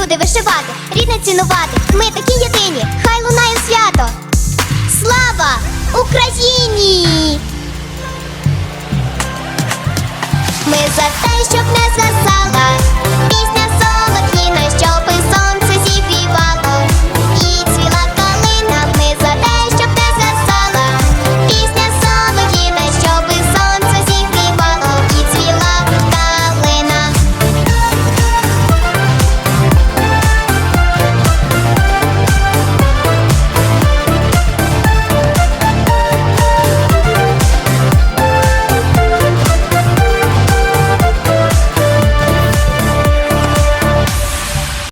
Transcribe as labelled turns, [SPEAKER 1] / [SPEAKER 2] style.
[SPEAKER 1] люди вишивати, рідне цінувати. Ми такі єдині, хай лунає свято. Слава Україні! Ми за те, щоб не згасала.